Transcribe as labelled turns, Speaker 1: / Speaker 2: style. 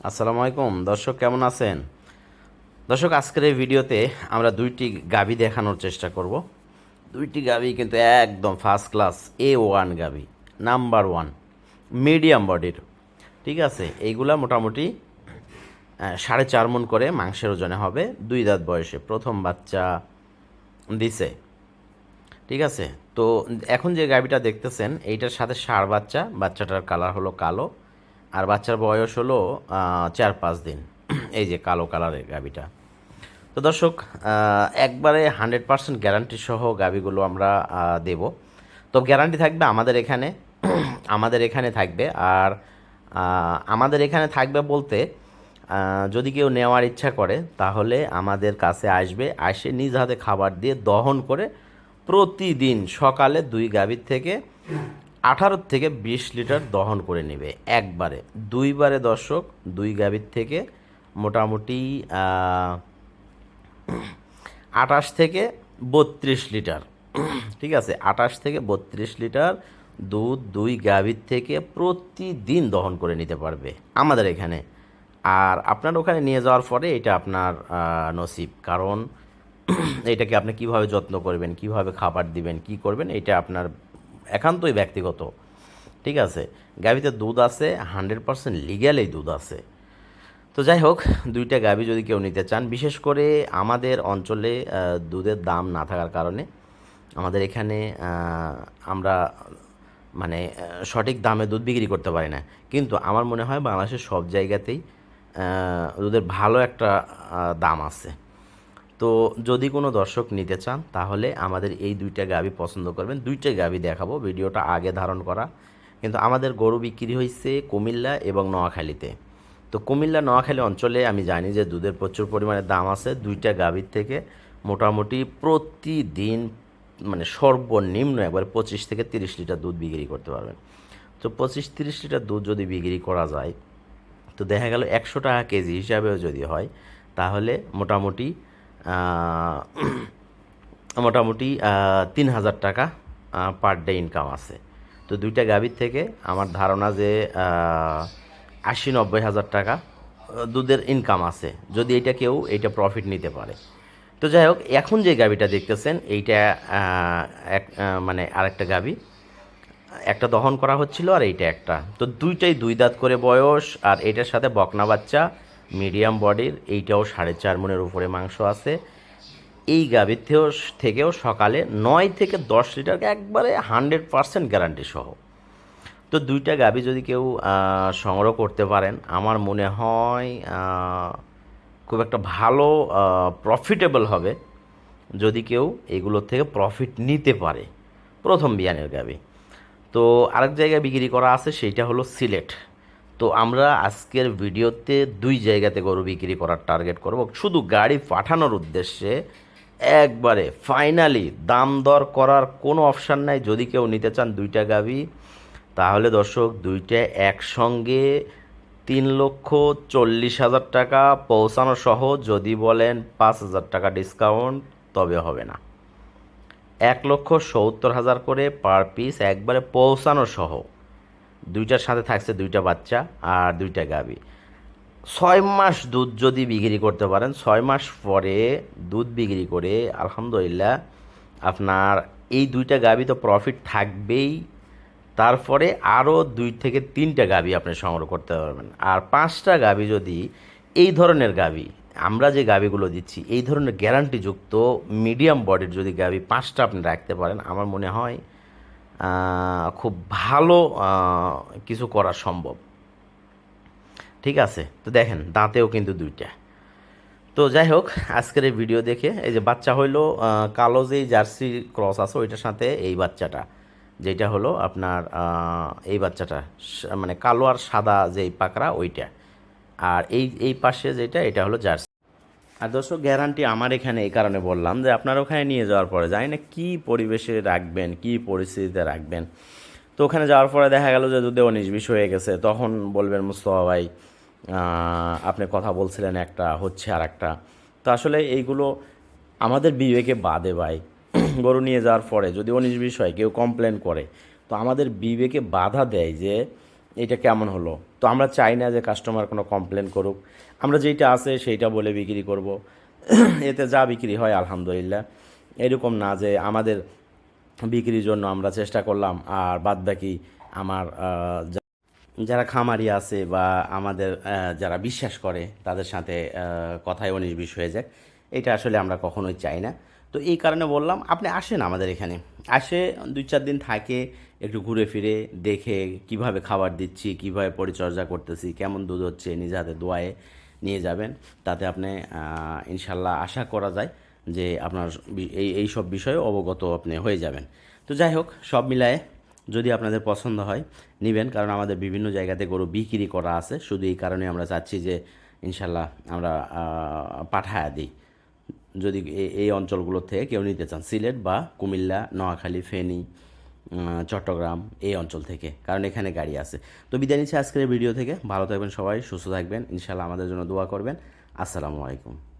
Speaker 1: আসসালামু আলাইকুম। দর্শক, কেমন আছেন? দর্শক, আজকের এই ভিডিওতে আমরা দুইটি গাবি দেখানোর চেষ্টা করব। দুইটি গাবি কিন্তু একদম ফার্স্ট ক্লাস এ ওয়ান গাবি নাম্বার ওয়ান মিডিয়াম বডির ঠিক আছে? এইগুলা মোটামুটি সাড়ে চার মন করে মাংসের ওজনে হবে, দুই দাঁত বয়সে। প্রথম বাচ্চা দিছে। ঠিক আছে? তো এখন যে গাবিটা দেখতেছেন, এইটার সাথে ষাঁড় বাচ্চা, বাচ্চাটার কালার হলো কালো। আর বাচ্চার বয়স হলো চার পাঁচ দিন। এই যে কালো কালারের গাবিটা তো দর্শক একবারে হান্ড্রেড পার্সেন্ট গ্যারান্টি সহ গাবিগুলো আমরা দেব। তো গ্যারান্টি থাকবে আমাদের এখানে আমাদের এখানে থাকবে। আর আমাদের এখানে থাকবে বলতে যদি কেউ নেওয়ার ইচ্ছা করে, তাহলে আমাদের কাছে আসবে। আসে নিজ হাতে খাবার দিয়ে দহন করে প্রতিদিন সকালে দুই গাভীর থেকে আঠারো থেকে বিশ লিটার দহন করে নেবে একবারে। দুইবারে দর্শক, দুই গাভীর থেকে মোটামুটি আটাশ থেকে বত্রিশ লিটার। ঠিক আছে আটাশ থেকে বত্রিশ লিটার দুধ দুই গাভীর থেকে প্রতিদিন দহন করে নিতে পারবে আমাদের এখানে। আর আপনার ওখানে নিয়ে যাওয়ার পরে এটা আপনার নসিব। কারণ এটাকে আপনি কীভাবে যত্ন করবেন, কীভাবে খাবার দিবেন, কি করবেন, এটা আপনার একান্তই ব্যক্তিগত, ঠিক আছে? গাভীতে দুধ আছে হান্ড্রেড পার্সেন্ট লিগ্যালেই দুধ আছে। তো যাই হোক, দুইটা গাভী যদি কেউ নিতে চান, বিশেষ করে আমাদের অঞ্চলে দুধের দাম না থাকার কারণে আমাদের এখানে আমরা মানে সঠিক দামে দুধ বিক্রি করতে পারি না। কিন্তু আমার মনে হয় বাংলাদেশের সব জায়গাতেই দুধের ভালো একটা দাম আছে। তো যদি কোনো দর্শক নিতে চান, তাহলে আমাদের এই দুইটা গাভি পছন্দ করবেন। দুইটা গাভি দেখাবো, ভিডিওটা আগে ধারণ করা। কিন্তু আমাদের গরু বিক্রি হয়েছে কুমিল্লা এবং নোয়াখালীতে। তো কুমিল্লা, নোয়াখালী অঞ্চলে আমি জানি যে দুধের প্রচুর পরিমাণে দাম আছে। দুইটা গাভীর থেকে মোটামুটি প্রতিদিন মানে সর্বনিম্ন একবার পঁচিশ থেকে তিরিশ লিটার দুধ বিক্রি করতে পারবেন। তো পঁচিশ তিরিশ লিটার দুধ যদি বিক্রি করা যায়, তো দেখা গেল একশো টাকা কেজি হিসাবেও যদি হয়, তাহলে মোটামুটি মোটামুটি তিন হাজার টাকা পার ডে ইনকাম আছে। তো দুইটা গাভীর থেকে আমার ধারণা যে আশি নব্বই হাজার টাকা দুধের ইনকাম আছে। যদি এটা কেউ, এটা প্রফিট নিতে পারে। তো যাই হোক, এখন যে গাভীটা দেখতেছেন, এইটা এক মানে আরেকটা গাভী। একটা দহন করা হচ্ছিল আর এইটা একটা। তো দুইটাই দুই দাঁত করে বয়স, আর এটার সাথে বকনা বাচ্চা মিডিয়াম বডির, এইটাও সাড়ে চার মনের উপরে মাংস আছে। এই গাভীর থেকেও সকালে নয় থেকে দশ লিটার একবারে হান্ড্রেড পারসেন্ট গ্যারান্টি সহ। তো দুইটা গাভী যদি কেউ সংগ্রহ করতে পারেন, আমার মনে হয় খুব একটা ভালো প্রফিটেবল হবে যদি কেউ এগুলোর থেকে প্রফিট নিতে পারে। প্রথম বিয়ানের গাভী। তো আরেক জায়গায় বিক্রি করা আছে, সেইটা হলো সিলেট। তো আমরা আজকের ভিডিওতে দুই জায়গাতে গরু বিক্রি করার টার্গেট করব। শুধু গাড়ি পাঠানোর উদ্দেশ্যে একবারে ফাইনালি দাম দর করার কোনো অপশান নাই। যদি কেউ নিতে চান দুইটা গাভী তাহলে দর্শক দুইটা একসঙ্গে তিন লক্ষ চল্লিশ হাজার টাকা পৌঁছানো সহ। যদি বলেন পাঁচ হাজার টাকা ডিসকাউন্ট তবে হবে না। এক লক্ষ সত্তর হাজার করে পার পিস একবারে পৌঁছানো সহ। দুইটার সাথে থাকছে দুইটা বাচ্চা আর দুইটা গাভী ছয় মাস দুধ যদি বিক্রি করতে পারেন, ছয় মাস পরে দুধ বিক্রি করে আলহামদুলিল্লাহ আপনার এই দুইটা গাভী তো প্রফিট থাকবেই। তারপরে আরও দুই থেকে তিনটা গাভী আপনি সংগ্রহ করতে পারবেন। আর পাঁচটা গাভী যদি এই ধরনের গাভী আমরা যে গাভীগুলো দিচ্ছি, এই ধরনের গ্যারান্টিযুক্ত মিডিয়াম বডির যদি গাভী পাঁচটা আপনি রাখতে পারেন, আমার মনে হয় খুব ভালো কিছু করা সম্ভব। ঠিক আছে? তো দেখেন, দাঁতেও কিন্তু দুইটা। তো যাই হোক, আজকের এই ভিডিও দেখে এই যে বাচ্চা হইল কালো যেই জার্সি ক্রস আছে, ওইটার সাথে এই বাচ্চাটা যেটা হলো আপনার এই বাচ্চাটা মানে কালো আর সাদা যেই পাকড়া, ওইটা। আর এই এই পাশে যেটা, এটা হলো জার্সি। আর দর্শক গ্যারান্টি আমার এখানে এই কারণে বললাম যে আপনার ওখানে নিয়ে যাওয়ার পরে জানি না কী পরিবেশে রাখবেন, কী পরিস্থিতিতে রাখবেন। তো ওখানে যাওয়ার পরে দেখা গেল যে দুধে উনিশ হয়ে গেছে। তখন বলবেন, মুস্তফা ভাই আপনি কথা বলছিলেন একটা, হচ্ছে আর একটা তো আসলে এইগুলো আমাদের বিবেকে বাদে ভাই। গরু নিয়ে যাওয়ার পরে যদি উনিশ হয়, কেউ কমপ্লেন করে। তো আমাদের বিবেকে বাধা দেয় যে এটা কেমন হলো? তো আমরা চাই না যে কাস্টমার কোনো কমপ্লেন করুক। আমরা যেইটা আছে সেইটা বলে বিক্রি করব। এতে যা বিক্রি হয়, আলহামদুলিল্লাহ। এরকম না যে আমাদের বিক্রির জন্য আমরা চেষ্টা করলাম, আর বাদ বাকি আমার যারা খামারি আছে বা আমাদের যারা বিশ্বাস করে, তাদের সাথে কথায় বিশ হয়ে যায়। এটা আসলে আমরা কখনোই চাই না। তো এই কারণে বললাম, আপনি আসেন আমাদের এখানে। আসে দুই চার দিন থাকে, একটু ঘুরে ফিরে দেখে কীভাবে খাবার দিচ্ছি, কীভাবে পরিচর্যা করতেছি, কেমন দুধ হচ্ছে, নিজ হাতে দোয়ায়ে নিয়ে যাবেন। তাতে আপনি ইনশাল্লাহ আশা করা যায় যে আপনার এই এই সব বিষয়ে অবগত আপনি হয়ে যাবেন। তো যাই হোক, সব মিলায়ে যদি আপনাদের পছন্দ হয়, নেবেন। কারণ আমাদের বিভিন্ন জায়গাতে গরু বিক্রি করা আছে। শুধু এই কারণে আমরা চাচ্ছি যে, ইনশাল্লাহ আমরা পাঠায়া দিই। যদি এই অঞ্চলগুলো থেকে কেউ নিতে চান, সিলেট বা কুমিল্লা, নোয়াখালী, ফেনী চট্টগ্রাম, এই অঞ্চল থেকে, কারণ এখানে গাড়ি আছে। তো বিদায় নিচ্ছি আজকের ভিডিও থেকে। ভালো থাকবেন সবাই, সুস্থ থাকবেন। ইনশাল্লাহ আমাদের জন্য দোয়া করবেন। আসসালামু আলাইকুম।